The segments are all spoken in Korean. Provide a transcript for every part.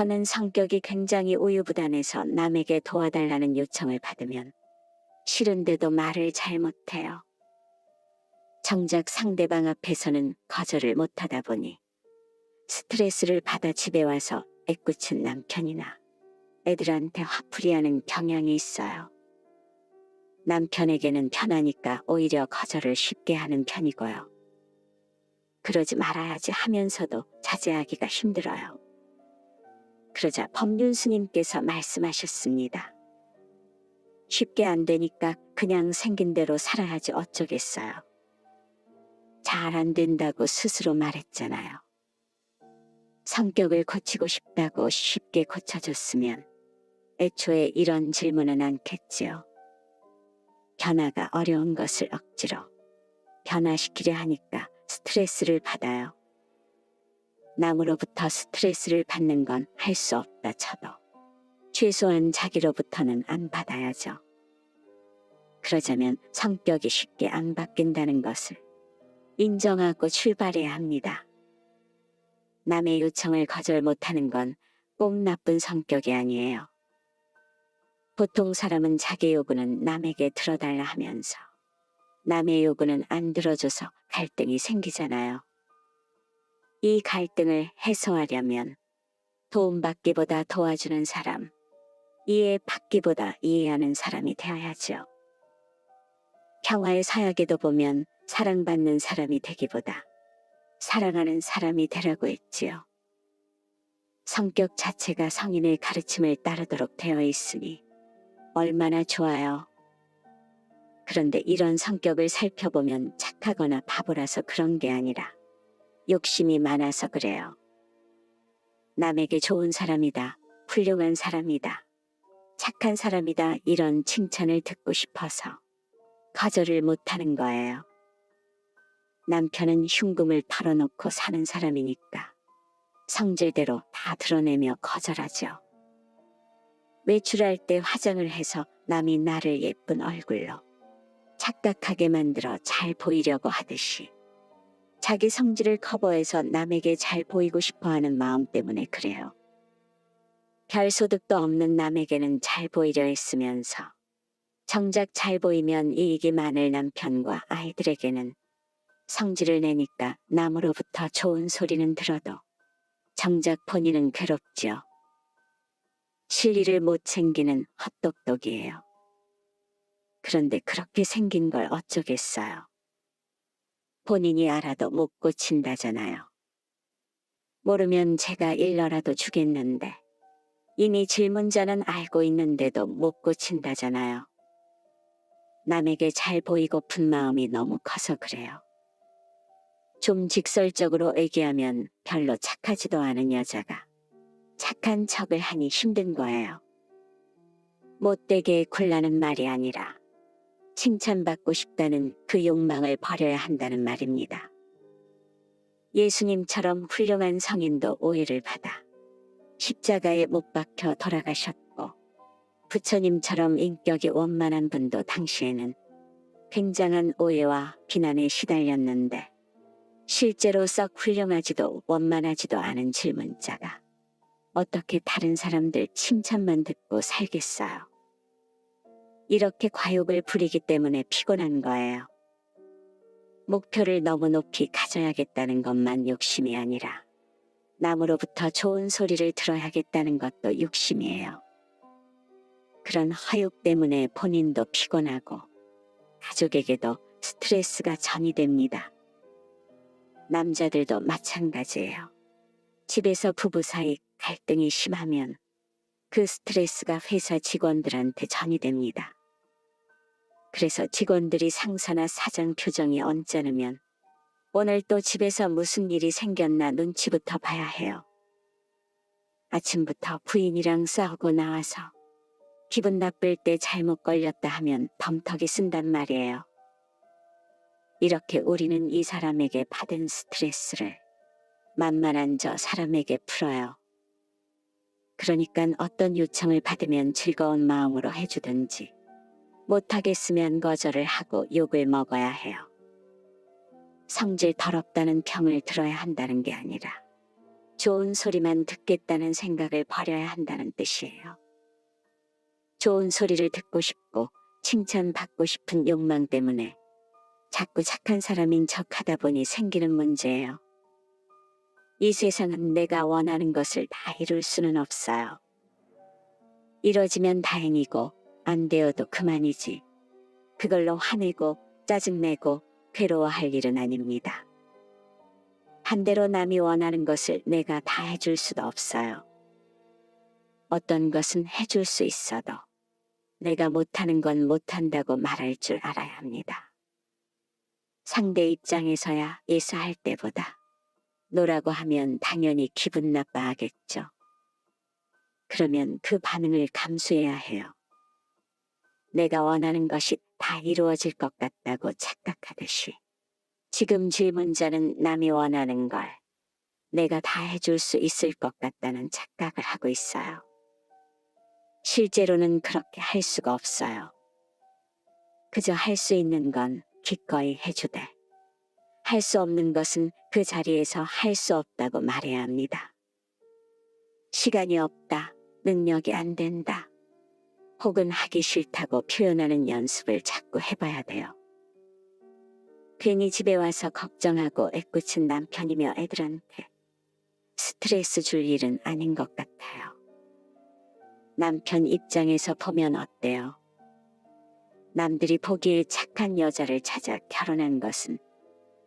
저는 성격이 굉장히 우유부단해서 남에게 도와달라는 요청을 받으면 싫은데도 말을 잘 못해요. 정작 상대방 앞에서는 거절을 못하다 보니 스트레스를 받아 집에 와서 애꿎은 남편이나 애들한테 화풀이하는 경향이 있어요. 남편에게는 편하니까 오히려 거절을 쉽게 하는 편이고요. 그러지 말아야지 하면서도 자제하기가 힘들어요. 그러자 법륜 스님께서 말씀하셨습니다. 쉽게 안 되니까 그냥 생긴 대로 살아야지 어쩌겠어요. 잘 안 된다고 스스로 말했잖아요. 성격을 고치고 싶다고 쉽게 고쳐줬으면 애초에 이런 질문은 않겠지요. 변화가 어려운 것을 억지로 변화시키려 하니까 스트레스를 받아요. 남으로부터 스트레스를 받는 건 할 수 없다 쳐도 최소한 자기로부터는 안 받아야죠. 그러자면 성격이 쉽게 안 바뀐다는 것을 인정하고 출발해야 합니다. 남의 요청을 거절 못하는 건 꼭 나쁜 성격이 아니에요. 보통 사람은 자기 요구는 남에게 들어달라 하면서 남의 요구는 안 들어줘서 갈등이 생기잖아요. 이 갈등을 해소하려면 도움받기보다 도와주는 사람, 이해받기보다 이해하는 사람이 되어야죠. 평화의 사역에도 보면 사랑받는 사람이 되기보다 사랑하는 사람이 되라고 했지요. 성격 자체가 성인의 가르침을 따르도록 되어 있으니 얼마나 좋아요. 그런데 이런 성격을 살펴보면 착하거나 바보라서 그런 게 아니라 욕심이 많아서 그래요. 남에게 좋은 사람이다, 훌륭한 사람이다, 착한 사람이다 이런 칭찬을 듣고 싶어서 거절을 못하는 거예요. 남편은 흉금을 털어놓고 사는 사람이니까 성질대로 다 드러내며 거절하죠. 외출할 때 화장을 해서 남이 나를 예쁜 얼굴로 착각하게 만들어 잘 보이려고 하듯이 자기 성질을 커버해서 남에게 잘 보이고 싶어 하는 마음 때문에 그래요. 별 소득도 없는 남에게는 잘 보이려 했으면서 정작 잘 보이면 이익이 많을 남편과 아이들에게는 성질을 내니까 남으로부터 좋은 소리는 들어도 정작 본인은 괴롭죠. 실리를 못 챙기는 헛똑똑이에요. 그런데 그렇게 생긴 걸 어쩌겠어요. 본인이 알아도 못 고친다잖아요. 모르면 제가 일러라도 주겠는데 이미 질문자는 알고 있는데도 못 고친다잖아요. 남에게 잘 보이고픈 마음이 너무 커서 그래요. 좀 직설적으로 얘기하면 별로 착하지도 않은 여자가 착한 척을 하니 힘든 거예요. 못되게 굴라는 말이 아니라 칭찬받고 싶다는 그 욕망을 버려야 한다는 말입니다. 예수님처럼 훌륭한 성인도 오해를 받아 십자가에 못 박혀 돌아가셨고 부처님처럼 인격이 원만한 분도 당시에는 굉장한 오해와 비난에 시달렸는데 실제로 썩 훌륭하지도 원만하지도 않은 질문자가 어떻게 다른 사람들 칭찬만 듣고 살겠어요. 이렇게 과욕을 부리기 때문에 피곤한 거예요. 목표를 너무 높이 가져야겠다는 것만 욕심이 아니라 남으로부터 좋은 소리를 들어야겠다는 것도 욕심이에요. 그런 허욕 때문에 본인도 피곤하고 가족에게도 스트레스가 전이 됩니다. 남자들도 마찬가지예요. 집에서 부부 사이 갈등이 심하면 그 스트레스가 회사 직원들한테 전이 됩니다. 그래서 직원들이 상사나 사장 표정이 언짢으면 오늘 또 집에서 무슨 일이 생겼나 눈치부터 봐야 해요. 아침부터 부인이랑 싸우고 나와서 기분 나쁠 때 잘못 걸렸다 하면 덤터기 쓴단 말이에요. 이렇게 우리는 이 사람에게 받은 스트레스를 만만한 저 사람에게 풀어요. 그러니까 어떤 요청을 받으면 즐거운 마음으로 해주든지 못하겠으면 거절을 하고 욕을 먹어야 해요. 성질 더럽다는 평을 들어야 한다는 게 아니라 좋은 소리만 듣겠다는 생각을 버려야 한다는 뜻이에요. 좋은 소리를 듣고 싶고 칭찬받고 싶은 욕망 때문에 자꾸 착한 사람인 척 하다 보니 생기는 문제예요. 이 세상은 내가 원하는 것을 다 이룰 수는 없어요. 이뤄지면 다행이고 안 되어도 그만이지. 그걸로 화내고 짜증내고 괴로워할 일은 아닙니다. 반대로 남이 원하는 것을 내가 다 해줄 수도 없어요. 어떤 것은 해줄 수 있어도 내가 못하는 건 못한다고 말할 줄 알아야 합니다. 상대 입장에서야 예사할 때보다 노라고 하면 당연히 기분 나빠하겠죠. 그러면 그 반응을 감수해야 해요. 내가 원하는 것이 다 이루어질 것 같다고 착각하듯이. 지금 질문자는 남이 원하는 걸 내가 다 해줄 수 있을 것 같다는 착각을 하고 있어요. 실제로는 그렇게 할 수가 없어요. 그저 할 수 있는 건 기꺼이 해주되, 할 수 없는 것은 그 자리에서 할 수 없다고 말해야 합니다. 시간이 없다, 능력이 안 된다, 혹은 하기 싫다고 표현하는 연습을 자꾸 해봐야 돼요. 괜히 집에 와서 걱정하고 애꿎은 남편이며 애들한테 스트레스 줄 일은 아닌 것 같아요. 남편 입장에서 보면 어때요? 남들이 보기에 착한 여자를 찾아 결혼한 것은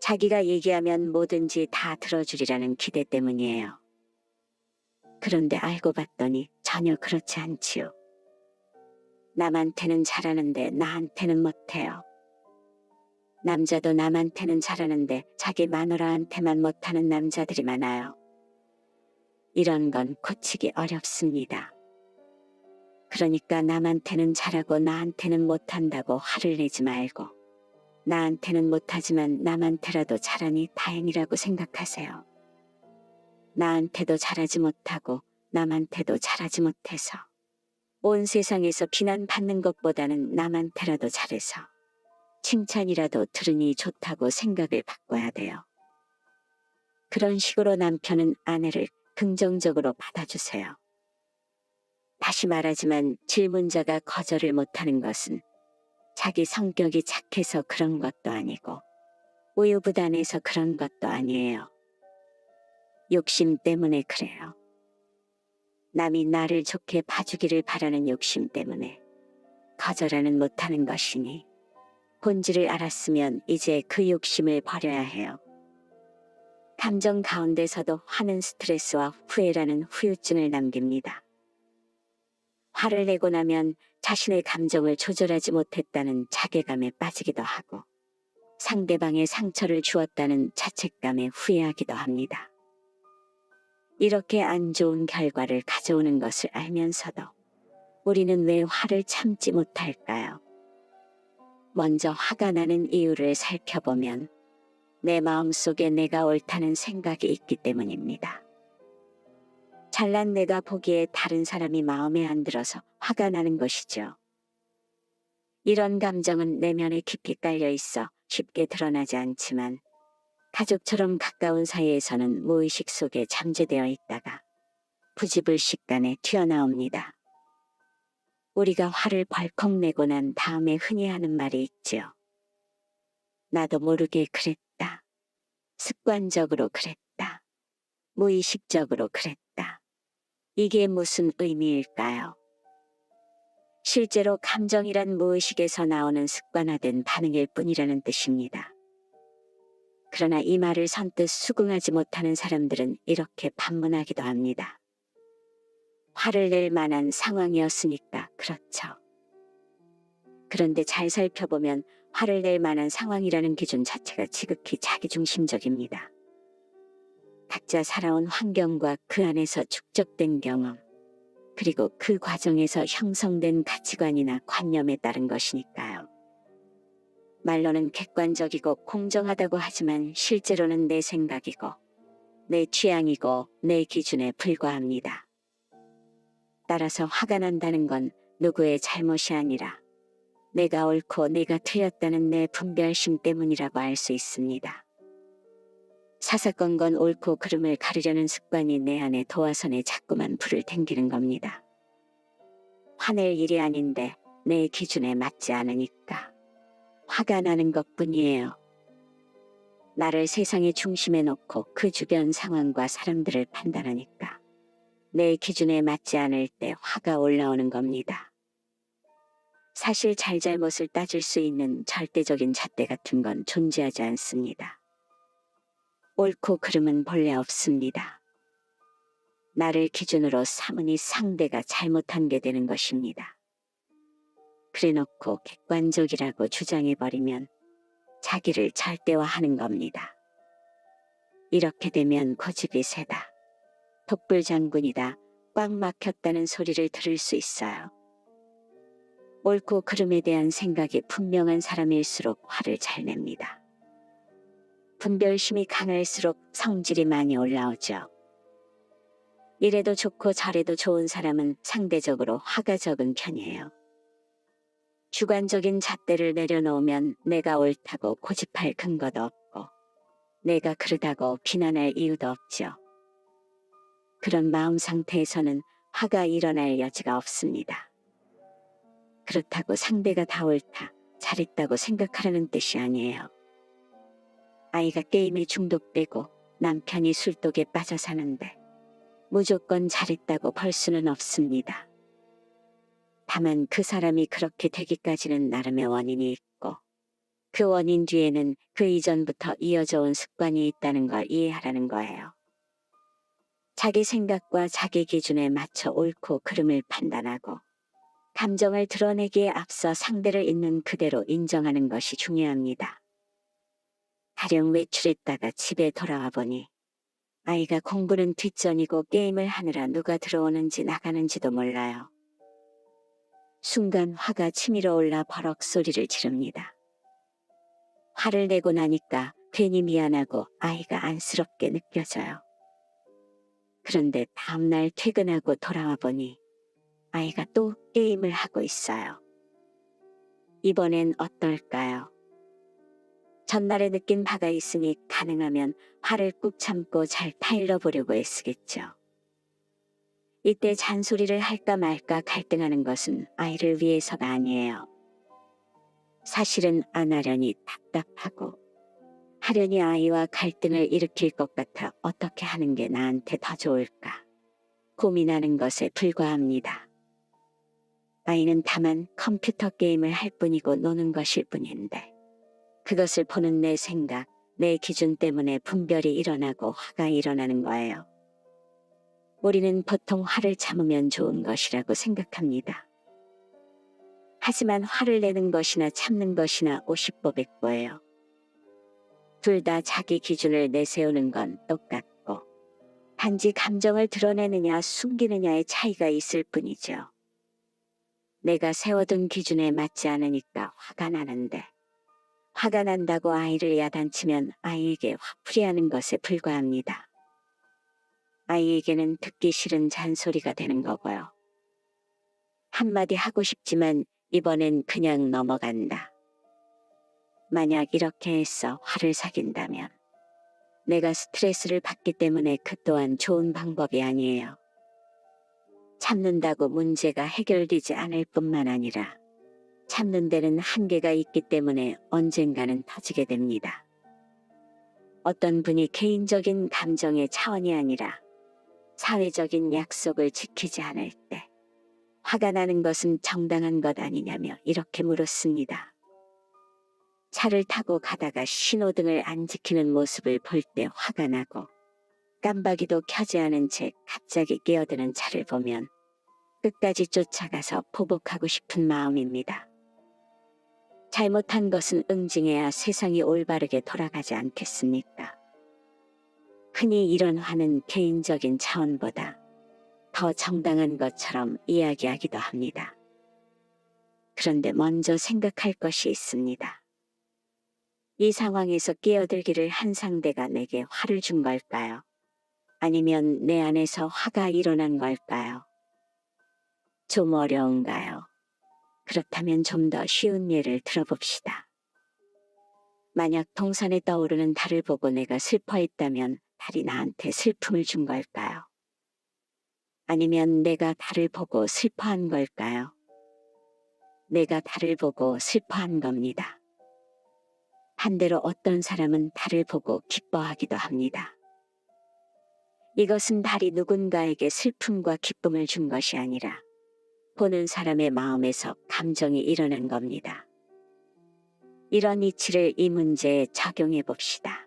자기가 얘기하면 뭐든지 다 들어주리라는 기대 때문이에요. 그런데 알고 봤더니 전혀 그렇지 않지요. 남한테는 잘하는데 나한테는 못해요. 남자도 남한테는 잘하는데 자기 마누라한테만 못하는 남자들이 많아요. 이런 건 고치기 어렵습니다. 그러니까 남한테는 잘하고 나한테는 못한다고 화를 내지 말고 나한테는 못하지만 남한테라도 잘하니 다행이라고 생각하세요. 나한테도 잘하지 못하고 남한테도 잘하지 못해서 온 세상에서 비난받는 것보다는 남한테라도 잘해서 칭찬이라도 들으니 좋다고 생각을 바꿔야 돼요. 그런 식으로 남편은 아내를 긍정적으로 받아주세요. 다시 말하지만 질문자가 거절을 못하는 것은 자기 성격이 착해서 그런 것도 아니고 우유부단해서 그런 것도 아니에요. 욕심 때문에 그래요. 남이 나를 좋게 봐주기를 바라는 욕심 때문에 거절하는 못하는 것이니 본질을 알았으면 이제 그 욕심을 버려야 해요. 감정 가운데서도 화는 스트레스와 후회라는 후유증을 남깁니다. 화를 내고 나면 자신의 감정을 조절하지 못했다는 자괴감에 빠지기도 하고 상대방의 상처를 주었다는 자책감에 후회하기도 합니다. 이렇게 안 좋은 결과를 가져오는 것을 알면서도 우리는 왜 화를 참지 못할까요? 먼저 화가 나는 이유를 살펴보면 내 마음속에 내가 옳다는 생각이 있기 때문입니다. 잘난 내가 보기에 다른 사람이 마음에 안 들어서 화가 나는 것이죠. 이런 감정은 내면에 깊이 깔려 있어 쉽게 드러나지 않지만 가족처럼 가까운 사이에서는 무의식 속에 잠재되어 있다가 부지불식간에 튀어나옵니다. 우리가 화를 벌컥 내고 난 다음에 흔히 하는 말이 있지요. 나도 모르게 그랬다. 습관적으로 그랬다. 무의식적으로 그랬다. 이게 무슨 의미일까요? 실제로 감정이란 무의식에서 나오는 습관화된 반응일 뿐이라는 뜻입니다. 그러나 이 말을 선뜻 수긍하지 못하는 사람들은 이렇게 반문하기도 합니다. 화를 낼 만한 상황이었으니까 그렇죠. 그런데 잘 살펴보면 화를 낼 만한 상황이라는 기준 자체가 지극히 자기중심적입니다. 각자 살아온 환경과 그 안에서 축적된 경험, 그리고 그 과정에서 형성된 가치관이나 관념에 따른 것이니까요. 말로는 객관적이고 공정하다고 하지만 실제로는 내 생각이고, 내 취향이고, 내 기준에 불과합니다. 따라서 화가 난다는 건 누구의 잘못이 아니라 내가 옳고 내가 틀렸다는 내 분별심 때문이라고 알 수 있습니다. 사사건건 옳고 그름을 가르려는 습관이 내 안에 도화선에 자꾸만 불을 탱기는 겁니다. 화낼 일이 아닌데 내 기준에 맞지 않으니까 화가 나는 것 뿐이에요. 나를 세상의 중심에 놓고 그 주변 상황과 사람들을 판단하니까 내 기준에 맞지 않을 때 화가 올라오는 겁니다. 사실 잘잘못을 따질 수 있는 절대적인 잣대 같은 건 존재하지 않습니다. 옳고 그름은 본래 없습니다. 나를 기준으로 삼으니 상대가 잘못한 게 되는 것입니다. 그래놓고 객관적이라고 주장해버리면 자기를 절대화하는 겁니다. 이렇게 되면 고집이 세다. 독불 장군이다. 꽉 막혔다는 소리를 들을 수 있어요. 옳고 그름에 대한 생각이 분명한 사람일수록 화를 잘 냅니다. 분별심이 강할수록 성질이 많이 올라오죠. 이래도 좋고 저래도 좋은 사람은 상대적으로 화가 적은 편이에요. 주관적인 잣대를 내려놓으면 내가 옳다고 고집할 근거도 없고 내가 그러다고 비난할 이유도 없죠. 그런 마음 상태에서는 화가 일어날 여지가 없습니다. 그렇다고 상대가 다 옳다, 잘했다고 생각하라는 뜻이 아니에요. 아이가 게임에 중독되고 남편이 술독에 빠져 사는데 무조건 잘했다고 벌 수는 없습니다. 다만 그 사람이 그렇게 되기까지는 나름의 원인이 있고 그 원인 뒤에는 그 이전부터 이어져 온 습관이 있다는 걸 이해하라는 거예요. 자기 생각과 자기 기준에 맞춰 옳고 그름을 판단하고 감정을 드러내기에 앞서 상대를 있는 그대로 인정하는 것이 중요합니다. 가령 외출했다가 집에 돌아와 보니 아이가 공부는 뒷전이고 게임을 하느라 누가 들어오는지 나가는지도 몰라요. 순간 화가 치밀어 올라 버럭 소리를 지릅니다. 화를 내고 나니까 괜히 미안하고 아이가 안쓰럽게 느껴져요. 그런데 다음날 퇴근하고 돌아와 보니 아이가 또 게임을 하고 있어요. 이번엔 어떨까요? 전날에 느낀 바가 있으니 가능하면 화를 꾹 참고 잘 타일러 보려고 애쓰겠죠. 이때 잔소리를 할까 말까 갈등하는 것은 아이를 위해서가 아니에요. 사실은 안 하려니 답답하고 하려니 아이와 갈등을 일으킬 것 같아 어떻게 하는 게 나한테 더 좋을까 고민하는 것에 불과합니다. 아이는 다만 컴퓨터 게임을 할 뿐이고 노는 것일 뿐인데 그것을 보는 내 생각, 내 기준 때문에 분별이 일어나고 화가 일어나는 거예요. 우리는 보통 화를 참으면 좋은 것이라고 생각합니다. 하지만 화를 내는 것이나 참는 것이나 오십법백보예요. 둘 다 자기 기준을 내세우는 건 똑같고 단지 감정을 드러내느냐 숨기느냐의 차이가 있을 뿐이죠. 내가 세워둔 기준에 맞지 않으니까 화가 나는데 화가 난다고 아이를 야단치면 아이에게 화풀이하는 것에 불과합니다. 아이에게는 듣기 싫은 잔소리가 되는 거고요. 한마디 하고 싶지만 이번엔 그냥 넘어간다. 만약 이렇게 해서 화를 사귄다면 내가 스트레스를 받기 때문에 그 또한 좋은 방법이 아니에요. 참는다고 문제가 해결되지 않을 뿐만 아니라 참는 데는 한계가 있기 때문에 언젠가는 터지게 됩니다. 어떤 분이 개인적인 감정의 차원이 아니라 사회적인 약속을 지키지 않을 때 화가 나는 것은 정당한 것 아니냐며 이렇게 물었습니다. 차를 타고 가다가 신호등을 안 지키는 모습을 볼 때 화가 나고 깜빡이도 켜지 않은 채 갑자기 끼어드는 차를 보면 끝까지 쫓아가서 보복하고 싶은 마음입니다. 잘못한 것은 응징해야 세상이 올바르게 돌아가지 않겠습니까? 흔히 이런 화는 개인적인 차원보다 더 정당한 것처럼 이야기하기도 합니다. 그런데 먼저 생각할 것이 있습니다. 이 상황에서 끼어들기를 한 상대가 내게 화를 준 걸까요? 아니면 내 안에서 화가 일어난 걸까요? 좀 어려운가요? 그렇다면 좀 더 쉬운 예를 들어봅시다. 만약 동산에 떠오르는 달을 보고 내가 슬퍼했다면 달이 나한테 슬픔을 준 걸까요? 아니면 내가 달을 보고 슬퍼한 걸까요? 내가 달을 보고 슬퍼한 겁니다. 반대로 어떤 사람은 달을 보고 기뻐하기도 합니다. 이것은 달이 누군가에게 슬픔과 기쁨을 준 것이 아니라 보는 사람의 마음에서 감정이 일어난 겁니다. 이런 이치를 이 문제에 적용해 봅시다.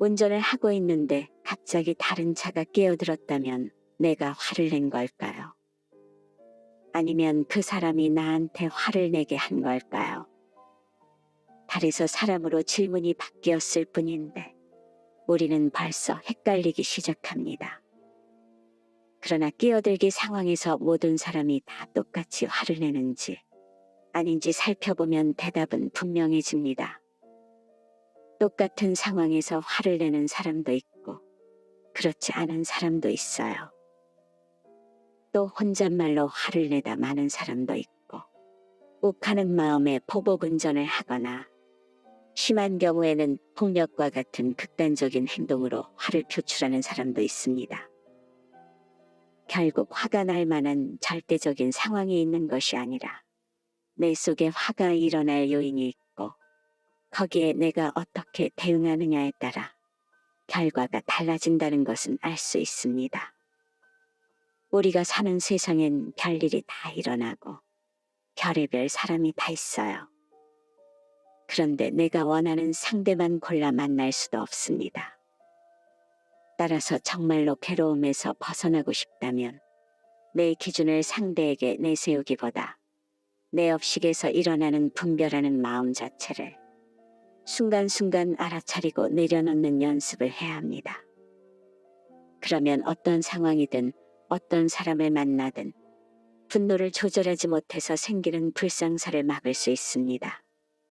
운전을 하고 있는데 갑자기 다른 차가 끼어들었다면 내가 화를 낸 걸까요? 아니면 그 사람이 나한테 화를 내게 한 걸까요? 달에서 사람으로 질문이 바뀌었을 뿐인데 우리는 벌써 헷갈리기 시작합니다. 그러나 끼어들기 상황에서 모든 사람이 다 똑같이 화를 내는지 아닌지 살펴보면 대답은 분명해집니다. 똑같은 상황에서 화를 내는 사람도 있고 그렇지 않은 사람도 있어요. 또 혼잣말로 화를 내다 마는 사람도 있고 욱하는 마음에 보복운전을 하거나 심한 경우에는 폭력과 같은 극단적인 행동으로 화를 표출하는 사람도 있습니다. 결국 화가 날 만한 절대적인 상황이 있는 것이 아니라 내 속에 화가 일어날 요인이 거기에 내가 어떻게 대응하느냐에 따라 결과가 달라진다는 것은 알 수 있습니다. 우리가 사는 세상엔 별일이 다 일어나고 별의별 사람이 다 있어요. 그런데 내가 원하는 상대만 골라 만날 수도 없습니다. 따라서 정말로 괴로움에서 벗어나고 싶다면 내 기준을 상대에게 내세우기보다 내 업식에서 일어나는 분별하는 마음 자체를 순간순간 알아차리고 내려놓는 연습을 해야 합니다. 그러면 어떤 상황이든 어떤 사람을 만나든 분노를 조절하지 못해서 생기는 불상사를 막을 수 있습니다.